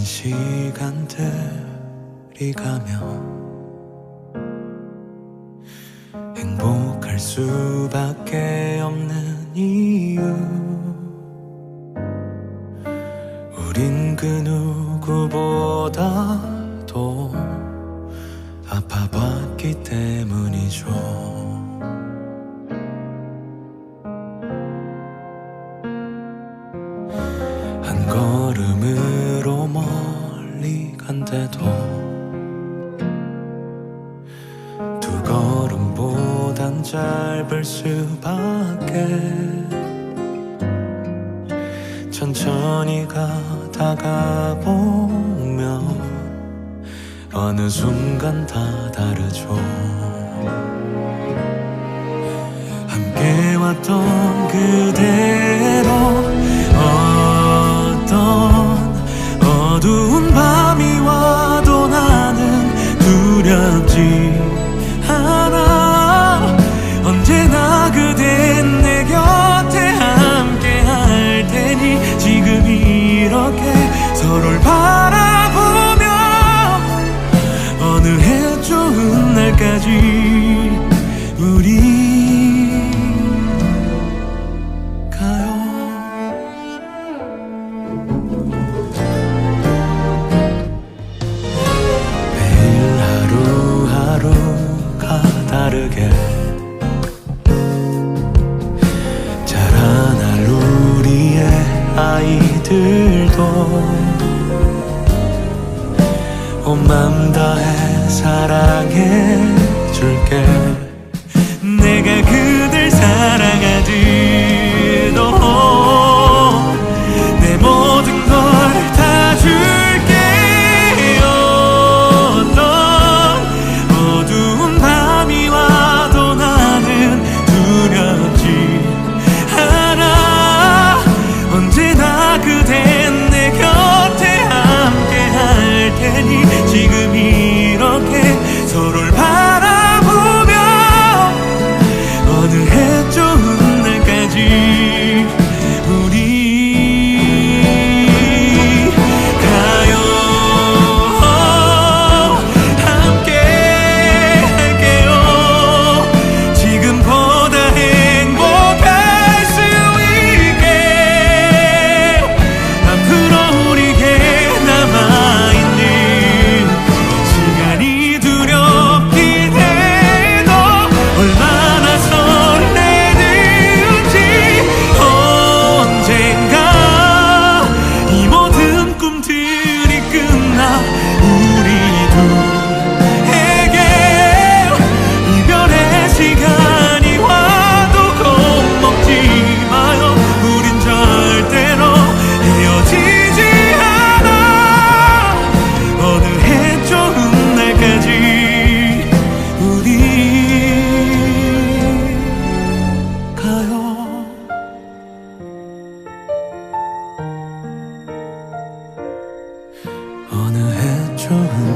시간들이 가면 행복할 수밖에 없는 이유. 우린 그 누구보다도 아파봤기 때문이죠 간대도 두 걸음보단 짧을 수밖에. 천천히 가다가 보면 어느 순간 다 다르죠. 함께 왔던 그대로 어떤 어두운 온맘 다해 사랑해 줄게. 내가 그 어느 해 좋은